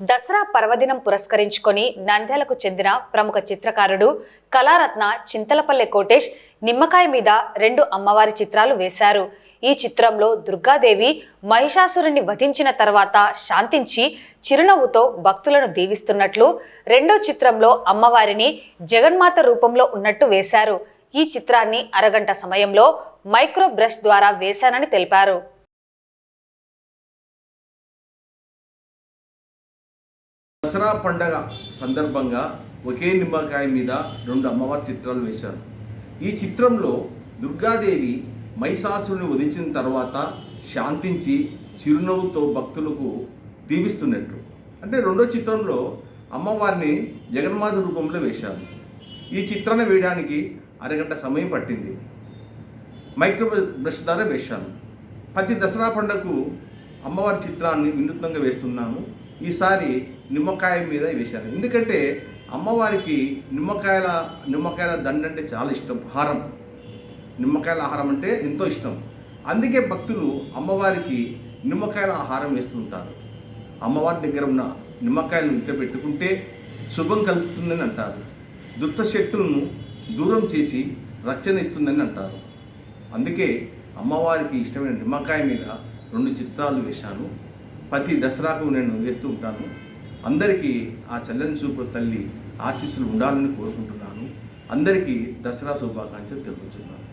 దసరా పర్వదినం పురస్కరించుకొని నంద్యాలకు చెందిన ప్రముఖ చిత్రకారుడు కళారత్న చింతలపల్లె కోటేష్ నిమ్మకాయ మీద రెండు అమ్మవారి చిత్రాలు వేశారు. ఈ చిత్రంలో దుర్గాదేవి మహిషాసురుణ్ణి వధించిన తర్వాత శాంతించి చిరునవ్వుతో భక్తులను దీవిస్తున్నట్లు రెండో చిత్రంలో అమ్మవారిని జగన్మాత రూపంలో ఉన్నట్టు వేశారు. ఈ చిత్రాన్ని అరగంట సమయంలో మైక్రో బ్రష్ ద్వారా వేశానని తెలిపారు. దసరా పండగ సందర్భంగా ఒకే నిమ్మకాయ మీద రెండు అమ్మవారి చిత్రాలు వేశారు. ఈ చిత్రంలో దుర్గాదేవి మహిషాసురుని వధించిన తర్వాత శాంతించి చిరునవ్వుతో భక్తులకు దీవిస్తున్నట్టు. అంటే రెండో చిత్రంలో అమ్మవారిని జగన్మాత రూపంలో వేశారు. ఈ చిత్రాన్ని వేయడానికి అరగంట సమయం పట్టింది. మైక్రో బ్రష్ ద్వారా వేశాను ప్రతి దసరా పండుగకు అమ్మవారి చిత్రాన్ని వినూత్నంగా వేస్తున్నాము. ఈసారి నిమ్మకాయ మీద వేశాను ఎందుకంటే అమ్మవారికి నిమ్మకాయల నిమ్మకాయల దండ అంటే చాలా ఇష్టం హారం. నిమ్మకాయల ఆహారం అంటే ఎంతో ఇష్టం. అందుకే భక్తులు అమ్మవారికి నిమ్మకాయల ఆహారం వేస్తుంటారు అమ్మవారి దగ్గర ఉన్న నిమ్మకాయలను ఇంట్లో పెట్టుకుంటే శుభం కలుగుతుందని అంటారు. దుష్ట శక్తులను దూరం చేసి రక్షణ ఇస్తుందని అంటారు. అందుకే అమ్మవారికి ఇష్టమైన నిమ్మకాయ మీద రెండు చిత్రాలు వేశాను. ప్రతి దసరాకు నేను వేస్తూ ఉంటాను. అందరికీ ఆ చల్లని చూపు తల్లి ఆశీస్సులు ఉండాలని కోరుకుంటున్నాను. అందరికీ దసరా శుభాకాంక్షలు తెలుపుతున్నాను.